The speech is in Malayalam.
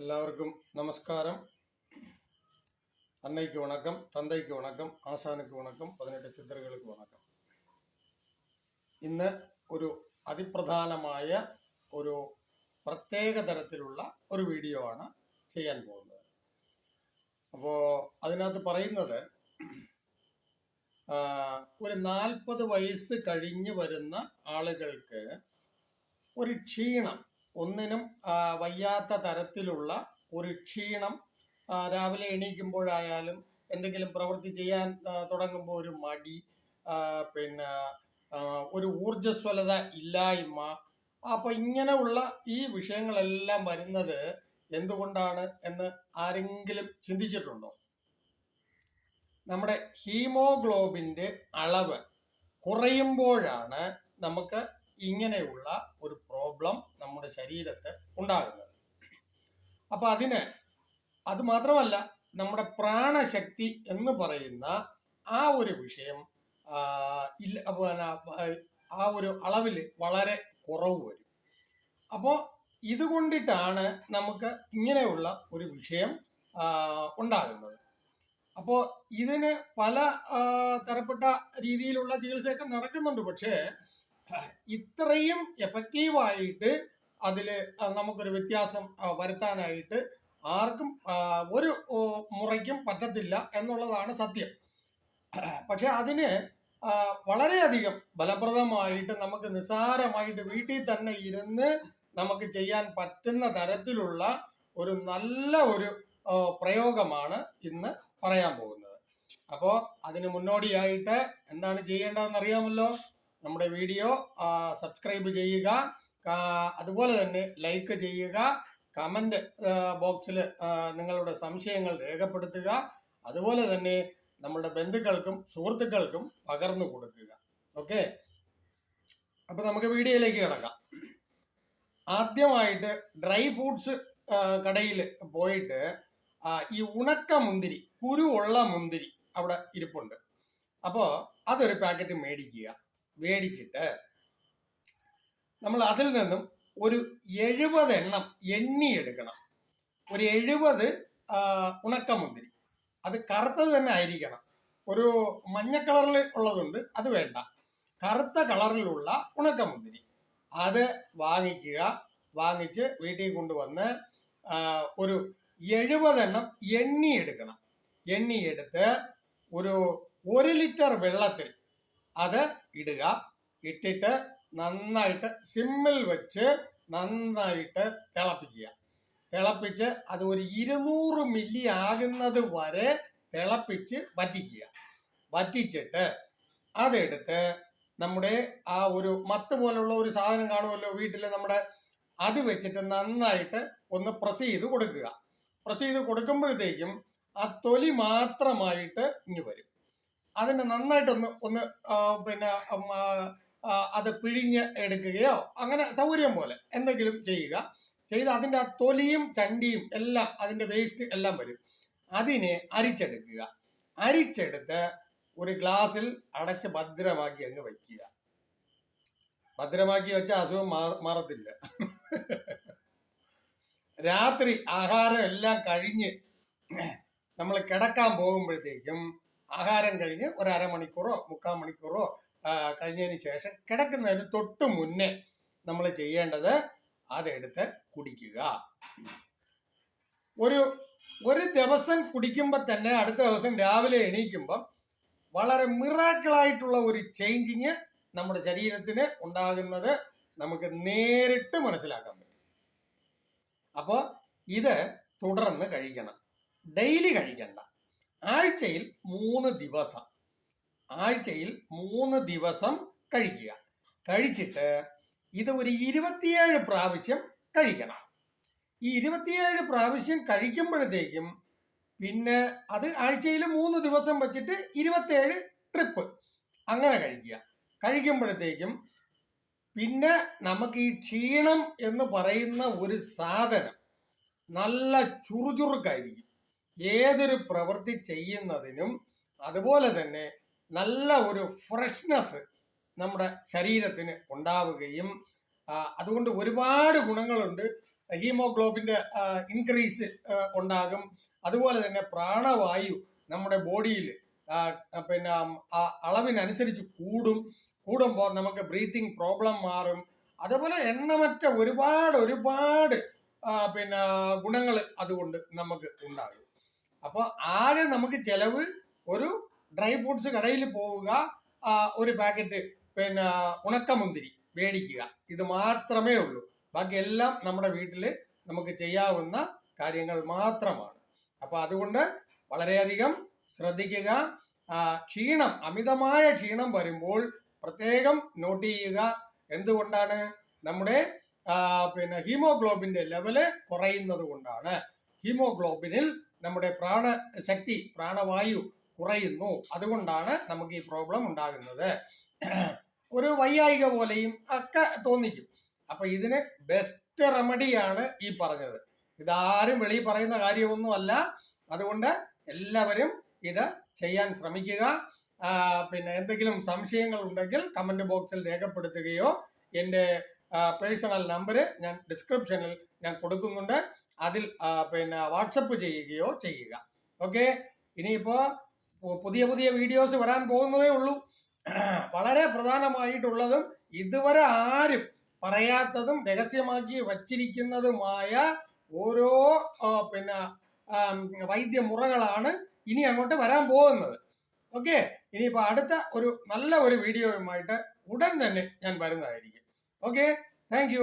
எல்லாருக்கும் நமஸ்காரம் அன்னைக்கு வணக்கம் தந்தைக்கு வணக்கம் ആശാനുക്ക് വണക്കം പതിനെട്ട് സിദ്ധറുകൾക്ക് വണക്കം ഇന്ന് ഒരു അതിപ്രധാനമായ ഒരു പ്രത്യേക തരത്തിലുള്ള ഒരു വീഡിയോ ആണ് ചെയ്യാൻ പോകുന്നത് അപ്പോൾ അതിനകത്ത് പറയുന്നത് ആ, ഒരു നാൽപ്പത് വയസ്സ് കഴിഞ്ഞ് വരുന്ന ആളുകൾക്ക് ഒരു ക്ഷീണം ഒന്നിനും വയ്യാത്ത തരത്തിലുള്ള ഒരു ക്ഷീണം രാവിലെ എണീക്കുമ്പോഴായാലും എന്തെങ്കിലും പ്രവൃത്തി ചെയ്യാൻ തുടങ്ങുമ്പോൾ ഒരു മടി പിന്നെ ഒരു ഊർജസ്വലത ഇല്ലായ്മ. അപ്പൊ ഇങ്ങനെയുള്ള ഈ വിഷയങ്ങളെല്ലാം വരുന്നത് എന്തുകൊണ്ടാണ് എന്ന് ആരെങ്കിലും ചിന്തിച്ചിട്ടുണ്ടോ? നമ്മുടെ ഹീമോഗ്ലോബിന്റെ അളവ് കുറയുമ്പോഴാണ് നമുക്ക് ഇങ്ങനെയുള്ള ഒരു പ്രോബ്ലം നമ്മുടെ ശരീരത്തെ ഉണ്ടാകുന്നത്. അപ്പൊ അതിന് അത് മാത്രമല്ല നമ്മുടെ പ്രാണശക്തി എന്ന് പറയുന്ന ആ ഒരു വിഷയം ഇല്ല ആ ഒരു അളവിൽ വളരെ കുറവ് വരും. അപ്പോൾ ഇതുകൊണ്ടിട്ടാണ് നമുക്ക് ഇങ്ങനെയുള്ള ഒരു വിഷയം ഉണ്ടാകുന്നത്. അപ്പോൾ ഇതിന് പല തരപ്പെട്ട രീതിയിലുള്ള ചികിത്സയൊക്കെ നടക്കുന്നുണ്ട്. പക്ഷേ ഇത്രയും എഫക്റ്റീവായിട്ട് അതിൽ നമുക്കൊരു വ്യത്യാസം വരുത്താനായിട്ട് ആർക്കും ഒരു മുറയ്ക്കും പറ്റത്തില്ല എന്നുള്ളതാണ് സത്യം. പക്ഷെ അതിന് വളരെയധികം ഫലപ്രദമായിട്ട് നമുക്ക് നിസ്സാരമായിട്ട് വീട്ടിൽ തന്നെ ഇരുന്ന് നമുക്ക് ചെയ്യാൻ പറ്റുന്ന തരത്തിലുള്ള ഒരു നല്ല ഒരു പ്രയോഗമാണ് ഇന്ന് പറയാൻ പോകുന്നത്. അപ്പോൾ അതിന് മുന്നോടിയായിട്ട് എന്താണ് ചെയ്യേണ്ടതെന്ന് അറിയാമല്ലോ നമ്മുടെ വീഡിയോ സബ്സ്ക്രൈബ് ചെയ്യുക അതുപോലെ തന്നെ ലൈക്ക് ചെയ്യുക കമന്റ് ബോക്സിൽ നിങ്ങളുടെ സംശയങ്ങൾ രേഖപ്പെടുത്തുക അതുപോലെ തന്നെ നമ്മുടെ ബന്ധുക്കൾക്കും സുഹൃത്തുക്കൾക്കും പകർന്നു കൊടുക്കുക. ഓക്കെ അപ്പൊ നമുക്ക് വീഡിയോയിലേക്ക് കിടക്കാം. ആദ്യമായിട്ട് ഡ്രൈ ഫ്രൂട്ട്സ് കടയിൽ പോയിട്ട് ഈ ഉണക്ക മുന്തിരി കുരു ഉള്ള മുന്തിരി അവിടെ ഇരിപ്പുണ്ട്. അപ്പോൾ അതൊരു പാക്കറ്റ് മേടിക്കുക. മേടിച്ചിട്ട് നമ്മൾ അതിൽ നിന്നും ഒരു എഴുപത് എണ്ണം എണ്ണി എടുക്കണം. ഒരു എഴുപത് ഉണക്കമുന്തിരി. അത് കറുത്തത് തന്നെ ആയിരിക്കണം. ഒരു മഞ്ഞ കളറിൽ ഉള്ളതുണ്ട് അത് വേണ്ട. കറുത്ത കളറിലുള്ള ഉണക്കമുന്തിരി. അത് വാങ്ങിക്കുക. വാങ്ങിച്ച് വീട്ടിൽ കൊണ്ടുവന്ന് ഒരു എഴുപതെണ്ണം എണ്ണി എടുക്കണം. എണ്ണി എടുത്ത് ഒരു ഒരു ലിറ്റർ വെള്ളത്തിൽ അത് ഇടുക. ഇട്ടിട്ട് നന്നായിട്ട് സിമ്മിൽ വെച്ച് നന്നായിട്ട് തിളപ്പിക്കുക. തിളപ്പിച്ച് അത് ഒരു ഇരുന്നൂറ് മില്ലി ആകുന്നത് വരെ തിളപ്പിച്ച് വറ്റിക്കുക. വറ്റിച്ചിട്ട് അതെടുത്ത് നമ്മുടെ ആ ഒരു മത്ത് പോലുള്ള ഒരു സാധനം കാണുമല്ലോ വീട്ടിൽ നമ്മുടെ അത് വെച്ചിട്ട് നന്നായിട്ട് ഒന്ന് പ്രസ് ചെയ്ത് കൊടുക്കുക. പ്രസ് ചെയ്ത് കൊടുക്കുമ്പോഴത്തേക്കും ആ തൊലി മാത്രമായിട്ട് ഇങ്ങ് വരും. അതിനെ നന്നായിട്ട് ഒന്ന് ഒന്ന് പിന്നെ അത് പിഴിഞ്ഞ് എടുക്കുകയോ അങ്ങനെ സൗകര്യം പോലെ എന്തെങ്കിലും ചെയ്യുക. ചെയ്ത് അതിന്റെ തൊലിയും ചണ്ടിയും എല്ലാം അതിന്റെ വേസ്റ്റ് എല്ലാം വരും. അതിനെ അരിച്ചെടുക്കുക. അരിച്ചെടുത്ത് ഒരു ഗ്ലാസ്സിൽ അടച്ച് ഭദ്രമാക്കി അങ്ങ് വയ്ക്കുക. ഭദ്രമാക്കി വെച്ച അസുഖം മാറത്തില്ല. രാത്രി ആഹാരം എല്ലാം കഴിഞ്ഞ് നമ്മൾ കിടക്കാൻ പോകുമ്പോഴത്തേക്കും ആഹാരം കഴിഞ്ഞ് ഒരു അരമണിക്കൂറോ മുക്കാൽ മണിക്കൂറോ കഴിഞ്ഞതിന് ശേഷം കിടക്കുന്നതിന് തൊട്ട് മുന്നേ നമ്മൾ ചെയ്യേണ്ടത് അതെടുത്ത് കുടിക്കുക. ഒരു ഒരു ദിവസം കുടിക്കുമ്പോൾ തന്നെ അടുത്ത ദിവസം രാവിലെ എണീക്കുമ്പം വളരെ മിറാക്കിളായിട്ടുള്ള ഒരു ചേഞ്ചിങ് നമ്മുടെ ശരീരത്തിന് ഉണ്ടാകുന്നത് നമുക്ക് നേരിട്ട് മനസ്സിലാക്കാൻ പറ്റും. അപ്പോൾ ഇത് തുടർന്ന് കഴിക്കണം. ഡെയിലി കഴിക്കണ്ട. ആഴ്ചയിൽ മൂന്ന് ദിവസം. ആഴ്ചയിൽ മൂന്ന് ദിവസം കഴിക്കുക. കഴിച്ചിട്ട് ഇത് ഒരു ഇരുപത്തിയേഴ് പ്രാവശ്യം കഴിക്കണം. ഈ ഇരുപത്തിയേഴ് പ്രാവശ്യം കഴിക്കുമ്പോഴത്തേക്കും പിന്നെ അത് ആഴ്ചയിൽ മൂന്ന് ദിവസം വെച്ചിട്ട് ഇരുപത്തേഴ് ട്രിപ്പ്. അങ്ങനെ കഴിക്കുക. കഴിക്കുമ്പോഴത്തേക്കും പിന്നെ നമുക്ക് ഈ ക്ഷീണം എന്ന് പറയുന്ന ഒരു സാധനം നല്ല ചുറുചുറുക്കായിരിക്കും. ഏതൊരു പ്രവൃത്തി ചെയ്യുന്നതിനും അതുപോലെ തന്നെ നല്ല ഒരു ഫ്രഷ്നെസ് നമ്മുടെ ശരീരത്തിന് ഉണ്ടാവുകയും അതുകൊണ്ട് ഒരുപാട് ഗുണങ്ങളുണ്ട്. ഹീമോഗ്ലോബിന്റെ ഇൻക്രീസ് ഉണ്ടാകും. അതുപോലെ തന്നെ പ്രാണവായു നമ്മുടെ ബോഡിയിൽ പിന്നെ അളവിനനുസരിച്ച് കൂടും. കൂടുമ്പോൾ നമുക്ക് ബ്രീത്തിങ് പ്രോബ്ലം മാറും. അതുപോലെ എണ്ണമറ്റ ഒരുപാട് ഒരുപാട് പിന്നെ ഗുണങ്ങൾ അതുകൊണ്ട് നമുക്ക് ഉണ്ടാകും. അപ്പോൾ ആകെ നമുക്ക് ചെലവ് ഒരു ഡ്രൈ ഫ്രൂട്ട്സ് കടയിൽ പോവുക ഒരു പാക്കറ്റ് പിന്നെ ഉണക്കമുന്തിരി മേടിക്കുക. ഇത് മാത്രമേ ഉള്ളൂ. ബാക്കി എല്ലാം നമ്മുടെ വീട്ടിൽ നമുക്ക് ചെയ്യാവുന്ന കാര്യങ്ങൾ മാത്രമാണ്. അപ്പോൾ അതുകൊണ്ട് വളരെയധികം ശ്രദ്ധിക്കുക. ക്ഷീണം അമിതമായ ക്ഷീണം വരുമ്പോൾ പ്രത്യേകം നോട്ട് ചെയ്യുക. എന്തുകൊണ്ടാണ്? നമ്മുടെ പിന്നെ ഹീമോഗ്ലോബിന്റെ ലെവൽ കുറയുന്നത് കൊണ്ടാണ്. ഹീമോഗ്ലോബിനിൽ നമ്മുടെ പ്രാണശക്തി പ്രാണവായു കുറയുന്നു. അതുകൊണ്ടാണ് നമുക്ക് ഈ പ്രോബ്ലം ഉണ്ടാകുന്നത്. ഒരു വൈയായിക പോലെയും ഒക്കെ തോന്നിക്കും. അപ്പൊ ഇതിന് ബെസ്റ്റ് റെമഡിയാണ് ഈ പറഞ്ഞത്. ഇതാരും വെളിയിൽ പറയുന്ന കാര്യമൊന്നുമല്ല. അതുകൊണ്ട് എല്ലാവരും ഇത് ചെയ്യാൻ ശ്രമിക്കുക. പിന്നെ എന്തെങ്കിലും സംശയങ്ങൾ ഉണ്ടെങ്കിൽ കമന്റ് ബോക്സിൽ രേഖപ്പെടുത്തുകയോ എന്റെ പേഴ്സണൽ നമ്പർ ഞാൻ ഡിസ്ക്രിപ്ഷനിൽ ഞാൻ കൊടുക്കുന്നുണ്ട്. അതിൽ പിന്നെ വാട്സപ്പ് ചെയ്യുകയോ ചെയ്യുക. ഓക്കെ ഇനിയിപ്പോ പുതിയ പുതിയ വീഡിയോസ് വരാൻ പോകുന്നതേ ഉള്ളൂ. വളരെ പ്രധാനമായിട്ടുള്ളതും ഇതുവരെ ആരും പറയാത്തതും രഹസ്യമാക്കി വച്ചിരിക്കുന്നതുമായ ഓരോ പിന്നെ വൈദ്യ വൈദ്യമുറകളാണ് ഇനി അങ്ങോട്ട് വരാൻ പോകുന്നത്. ഓക്കെ ഇനിയിപ്പോൾ അടുത്ത ഒരു നല്ല ഒരു വീഡിയോയുമായിട്ട് ഉടൻ തന്നെ ഞാൻ വരുന്നതായിരിക്കും. Okay thank